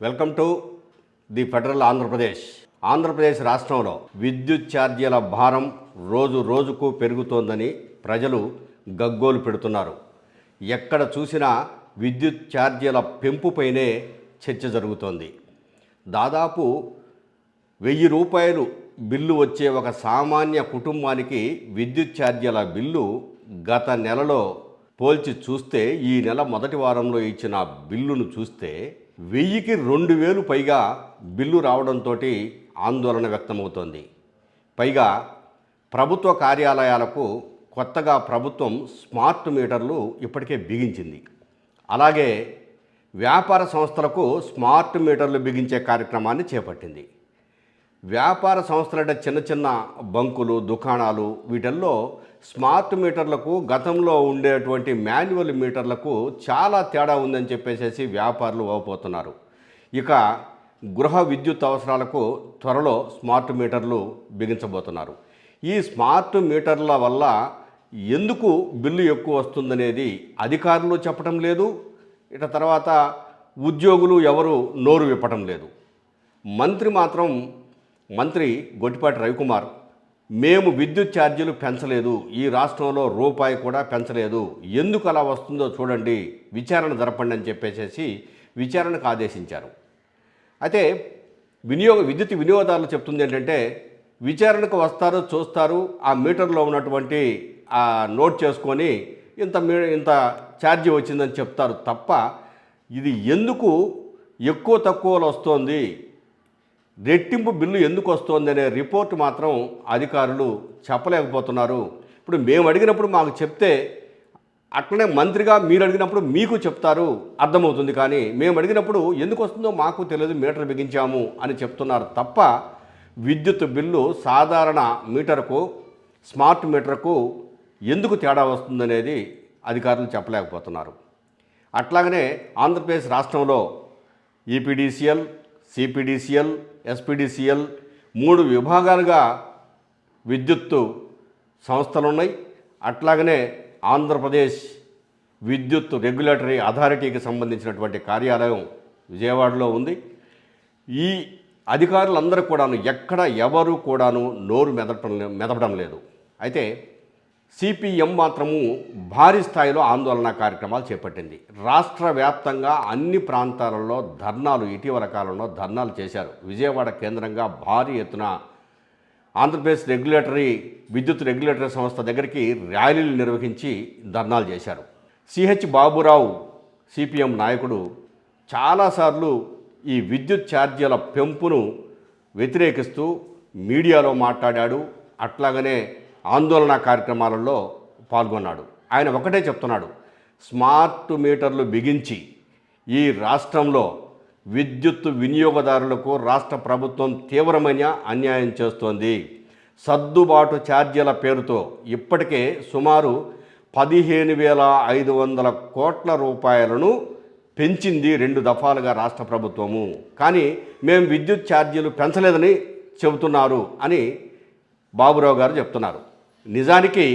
Welcome to the federal Andhra Pradesh. Andhra Pradesh రాష్ట్రంలో విద్యుత్ ఛార్జీల భారం రోజు రోజుకు పెరుగుతోందని ప్రజలు గగ్గోలు పెడుతున్నారు. ఎక్కడ చూసినా విద్యుత్ ఛార్జీల పెంపుపైనే చర్చ జరుగుతోంది. దాదాపు వెయ్యి రూపాయలు బిల్లు వచ్చే ఒక సామాన్య కుటుంబానికి విద్యుత్ ఛార్జీల బిల్లు గత నెలలో పోల్చి చూస్తే ఈ నెల మొదటి వారంలో ఇచ్చిన బిల్లును చూస్తే వెయ్యికి రెండు వేలు పైగా బిల్లు రావడంతో ఆందోళన వ్యక్తమవుతోంది. పైగా ప్రభుత్వ కార్యాలయాలకు కొత్తగా ప్రభుత్వం స్మార్ట్ మీటర్లు ఇప్పటికే బిగించింది. అలాగే వ్యాపార సంస్థలకు స్మార్ట్ మీటర్లు బిగించే కార్యక్రమాన్ని చేపట్టింది. వ్యాపార సంస్థలంటే చిన్న చిన్న బంకులు దుకాణాలు వీటిల్లో స్మార్ట్ మీటర్లకు గతంలో ఉండేటువంటి మాన్యువల్ మీటర్లకు చాలా తేడా ఉందని చెప్పేసి వ్యాపారులు ఓపోతున్నారు ఇక గృహ విద్యుత్ అవసరాలకు త్వరలో స్మార్ట్ మీటర్లు బిగించబోతున్నారు. ఈ స్మార్ట్ మీటర్ల వల్ల ఎందుకు బిల్లు ఎక్కువ వస్తుందనేది అధికారులు చెప్పటం లేదు. ఇట తర్వాత ఉద్యోగులు ఎవరు నోరు విప్పటం లేదు. మంత్రి మాత్రం మంత్రి గొట్టిపాటి రవికుమార్ మేము విద్యుత్ ఛార్జీలు పెంచలేదు. ఈ రాష్ట్రంలో రూపాయి కూడా పెంచలేదు. ఎందుకు అలా వస్తుందో చూడండి. విచారణ జరపండి అని చెప్పేసేసి విచారణకు ఆదేశించారు. అయితే వినియోగ విద్యుత్ వినియోగదారులు చెప్తుంది ఏంటంటే విచారణకు వస్తారు చూస్తారు ఆ మీటర్లో ఉన్నటువంటి ఆ నోట్ చేసుకొని ఇంత మీ ఇంత ఛార్జీ వచ్చిందని చెప్తారు తప్ప ఇది ఎందుకు ఎక్కువ తక్కువలో వస్తోంది? రెట్టింపు బిల్లు ఎందుకు వస్తోంది అనే రిపోర్ట్ మాత్రం అధికారులు చెప్పలేకపోతున్నారు. ఇప్పుడు మేము అడిగినప్పుడు మాకు చెప్తే అట్లనే మంత్రిగా మీరు అడిగినప్పుడు మీకు చెప్తారు అర్థమవుతుంది. కానీ మేము అడిగినప్పుడు ఎందుకు వస్తుందో మాకు తెలియదు మీటర్ బిగించాము అని చెప్తున్నారు తప్ప విద్యుత్ బిల్లు సాధారణ మీటర్కు స్మార్ట్ మీటర్కు ఎందుకు తేడా వస్తుందనేది అధికారులు చెప్పలేకపోతున్నారు. అట్లాగనే ఆంధ్రప్రదేశ్ రాష్ట్రంలో ఈపీడీసీఎల్ సిపిడిసిఎల్ ఎస్పిడిసిఎల్ మూడు విభాగాలుగా విద్యుత్తు సంస్థలు ఉన్నాయి అట్లాగనే ఆంధ్రప్రదేశ్ విద్యుత్ రెగ్యులేటరీ అథారిటీకి సంబంధించినటువంటి కార్యాలయం విజయవాడలో ఉంది. ఈ అధికారులందరూ కూడాను ఎక్కడ ఎవరు కూడాను నోరు మెదపడం మెదపడం లేదు. అయితే సిపిఎం మాత్రము భారీ స్థాయిలో ఆందోళన కార్యక్రమాలు చేపట్టింది. రాష్ట్ర వ్యాప్తంగా అన్ని ప్రాంతాలలో ధర్నాలు ఇటీవల కాలంలో ధర్నాలు చేశారు. విజయవాడ కేంద్రంగా భారీ ఎత్తున ఆంధ్రప్రదేశ్ రెగ్యులేటరీ విద్యుత్ రెగ్యులేటరీ సంస్థ దగ్గరికి ర్యాలీలు నిర్వహించి ధర్నాలు చేశారు. సిహెచ్ బాబురావు సిపిఎం నాయకుడు చాలాసార్లు ఈ విద్యుత్ ఛార్జీల పెంపును వ్యతిరేకిస్తూ మీడియాలో మాట్లాడాడు. అట్లాగనే ఆందోళన కార్యక్రమాలలో పాల్గొన్నాడు. ఆయన ఒకటే చెప్తున్నాడు స్మార్ట్ మీటర్లు బిగించి ఈ రాష్ట్రంలో విద్యుత్ వినియోగదారులకు రాష్ట్ర ప్రభుత్వం తీవ్రమైన అన్యాయం చేస్తోంది. సర్దుబాటు ఛార్జీల పేరుతో ఇప్పటికే సుమారు పదిహేను వేల ఐదు వందల కోట్ల రూపాయలను పెంచింది రెండు దఫాలుగా రాష్ట్ర ప్రభుత్వము. కానీ మేము విద్యుత్ ఛార్జీలు పెంచలేదని చెబుతున్నారు అని బాబురావు గారు చెప్తున్నారు. నిజానికి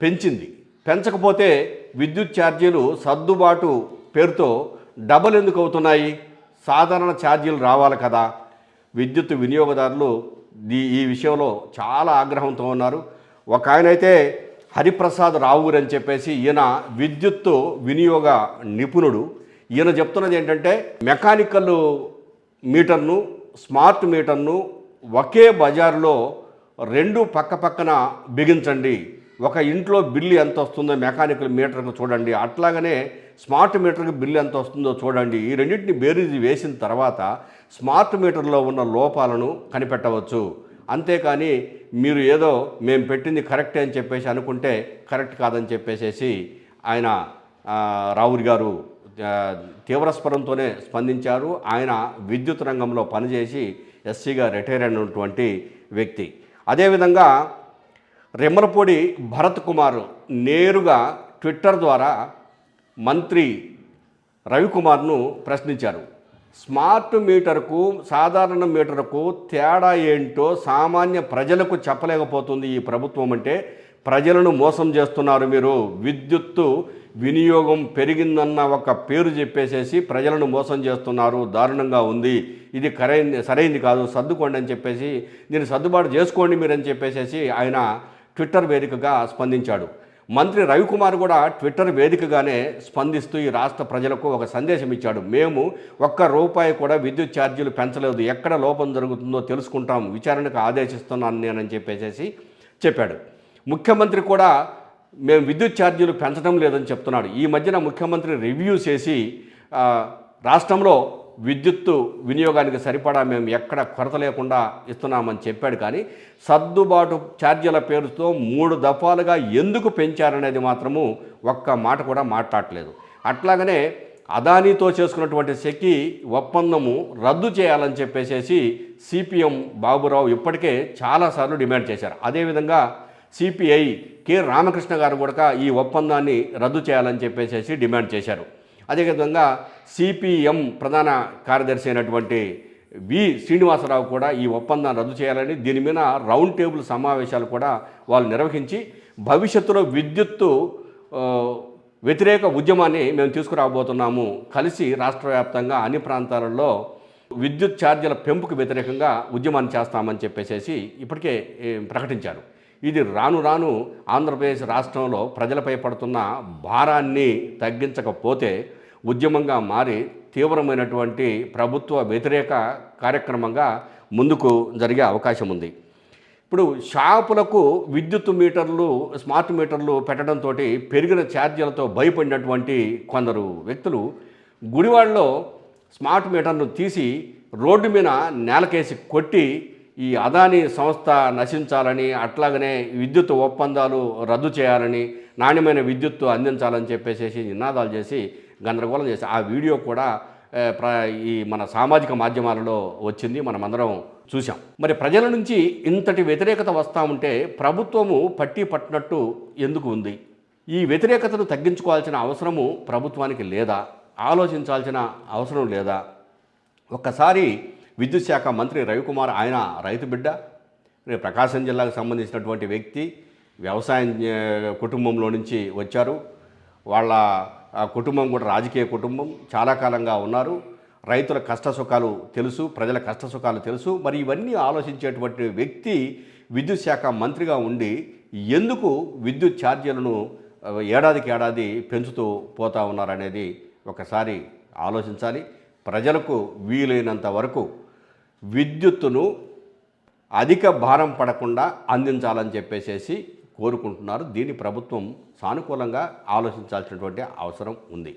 పెంచింది. పెంచకపోతే విద్యుత్ ఛార్జీలు సర్దుబాటు పేరుతో డబల్ ఎందుకు అవుతున్నాయి? సాధారణ ఛార్జీలు రావాలి కదా. విద్యుత్ వినియోగదారులు ఈ ఈ విషయంలో చాలా ఆగ్రహంతో ఉన్నారు. ఒక ఆయన అయితే హరిప్రసాద్ రావురు అని చెప్పేసి ఈయన విద్యుత్తు వినియోగ నిపుణుడు. ఈయన చెప్తున్నది ఏంటంటే మెకానికల్ మీటర్ను స్మార్ట్ మీటర్ను ఒకే బజార్లో రెండు పక్క పక్కన బిగించండి. ఒక ఇంట్లో బిల్లు ఎంత వస్తుందో మెకానికల్ మీటర్కు చూడండి. అట్లాగనే స్మార్ట్ మీటర్కి బిల్లు ఎంత వస్తుందో చూడండి. ఈ రెండింటిని బేరీజు వేసిన తర్వాత స్మార్ట్ మీటర్లో ఉన్న లోపాలను కనిపెట్టవచ్చు. అంతేకాని మీరు ఏదో మేము పెట్టింది కరెక్టే అని చెప్పేసి అనుకుంటే కరెక్ట్ కాదని చెప్పేసేసి ఆయన రావురి గారు తీవ్రస్వరంతోనే స్పందించారు. ఆయన విద్యుత్ రంగంలో పనిచేసి ఎస్సీగా రిటైర్ అయినటువంటి వ్యక్తి. అదేవిధంగా రెమ్మలపూడి భరత్ కుమార్ నేరుగా ట్విట్టర్ ద్వారా మంత్రి రవికుమార్ను ప్రశ్నించారు. స్మార్ట్ మీటర్కు సాధారణ మీటర్కు తేడా ఏంటో సామాన్య ప్రజలకు చెప్పలేకపోతుంది ఈ ప్రభుత్వం అంటే ప్రజలను మోసం చేస్తున్నారు మీరు. విద్యుత్తు వినియోగం పెరిగిందన్న ఒక పేరు చెప్పేసేసి ప్రజలను మోసం చేస్తున్నారు. దారుణంగా ఉంది. ఇది కరైంది సరైంది కాదు. సర్దుకోండి అని చెప్పేసి దీన్ని సర్దుబాటు చేసుకోండి మీరు అని చెప్పేసేసి ఆయన ట్విట్టర్ వేదికగా స్పందించాడు. మంత్రి రవికుమార్ కూడా ట్విట్టర్ వేదికగానే స్పందిస్తూ ఈ రాష్ట్ర ప్రజలకు ఒక సందేశం ఇచ్చాడు. మేము ఒక్క రూపాయి కూడా విద్యుత్ ఛార్జీలు పెంచలేదు. ఎక్కడ లోపం జరుగుతుందో తెలుసుకుంటాం. విచారణకు ఆదేశిస్తున్నాను నేనని చెప్పేసి చెప్పాడు. ముఖ్యమంత్రి కూడా మేము విద్యుత్ ఛార్జీలు పెంచడం లేదని చెప్తున్నాడు. ఈ మధ్యన ముఖ్యమంత్రి రివ్యూ చేసి రాష్ట్రంలో విద్యుత్తు వినియోగానికి సరిపడా మేము ఎక్కడ కొరత లేకుండా ఇస్తున్నామని చెప్పాడు. కానీ సర్దుబాటు ఛార్జీల పేరుతో మూడు దఫాలుగా ఎందుకు పెంచారనేది మాత్రము ఒక్క మాట కూడా మాట్లాడలేదు అట్లాగనే అదానీతో చేసుకున్నటువంటి సెకి ఒప్పందము రద్దు చేయాలని చెప్పేసేసి సిపిఎం బాబురావు ఇప్పటికే చాలాసార్లు డిమాండ్ చేశారు. అదేవిధంగా సిపిఐ కె రామకృష్ణ గారు కూడా ఈ ఒప్పందాన్ని రద్దు చేయాలని చెప్పేసి డిమాండ్ చేశారు. అదేవిధంగా సిపిఎం ప్రధాన కార్యదర్శి అయినటువంటి వి శ్రీనివాసరావు కూడా ఈ ఒప్పందాన్ని రద్దు చేయాలని దీని మీద రౌండ్ టేబుల్ సమావేశాలు కూడా వాళ్ళు నిర్వహించి భవిష్యత్తులో విద్యుత్తు వ్యతిరేక ఉద్యమాన్ని మేము తీసుకురాబోతున్నాము. కలిసి రాష్ట్ర వ్యాప్తంగా అన్ని ప్రాంతాలలో విద్యుత్ ఛార్జీల పెంపుకు వ్యతిరేకంగా ఉద్యమాన్ని చేస్తామని చెప్పేసి ఇప్పటికే ప్రకటించారు. ఇది రాను రాను ఆంధ్రప్రదేశ్ రాష్ట్రంలో ప్రజలపై పడుతున్న భారాన్ని తగ్గించకపోతే ఉద్యమంగా మారి తీవ్రమైనటువంటి ప్రభుత్వ వ్యతిరేక కార్యక్రమంగా ముందుకు జరిగే అవకాశం ఉంది. ఇప్పుడు షాపులకు విద్యుత్ మీటర్లు స్మార్ట్ మీటర్లు పెట్టడంతో పెరిగిన ఛార్జీలతో భయపడినటువంటి కొందరు వ్యక్తులు గుడివాడలో స్మార్ట్ మీటర్ను తీసి రోడ్డు మీద నేలకేసి కొట్టి ఈ అదానీ సంస్థ నశించాలని అట్లాగనే విద్యుత్ ఒప్పందాలు రద్దు చేయాలని నాణ్యమైన విద్యుత్తు అందించాలని చెప్పేసి నినాదాలు చేసి గందరగోళం చేసి ఆ వీడియో కూడా ప్ర ఈ మన సామాజిక మాధ్యమాలలో వచ్చింది. మనమందరం చూసాం మరి ప్రజల నుంచి ఇంతటి వ్యతిరేకత వస్తూ ఉంటే ప్రభుత్వము పట్టి పట్టినట్టు ఎందుకు ఉంది? ఈ వ్యతిరేకతను తగ్గించుకోవాల్సిన అవసరము ప్రభుత్వానికి లేదా? ఆలోచించాల్సిన అవసరం లేదా? ఒక్కసారి విద్యుత్ శాఖ మంత్రి రవికుమార్ ఆయన రైతు బిడ్డ రేపు ప్రకాశం జిల్లాకు సంబంధించినటువంటి వ్యక్తి వ్యవసాయం కుటుంబంలో నుంచి వచ్చారు. వాళ్ళ కుటుంబం కూడా రాజకీయ కుటుంబం చాలా కాలంగా ఉన్నారు. రైతుల కష్ట సుఖాలు తెలుసు ప్రజల కష్ట సుఖాలు తెలుసు. మరి ఇవన్నీ ఆలోచించేటువంటి వ్యక్తి విద్యుత్ శాఖ మంత్రిగా ఉండి ఎందుకు విద్యుత్ ఛార్జీలను ఏడాదికి ఏడాది పెంచుతూ పోతా ఉన్నారనేది ఒకసారి ఆలోచించాలి. ప్రజలకు వీలైనంత వరకు విద్యుత్తును అధిక భారం పడకుండా అందించాలని చెప్పేసేసి కోరుకుంటున్నారు. దీన్ని ప్రభుత్వం సానుకూలంగా ఆలోచించాల్సినటువంటి అవసరం ఉంది.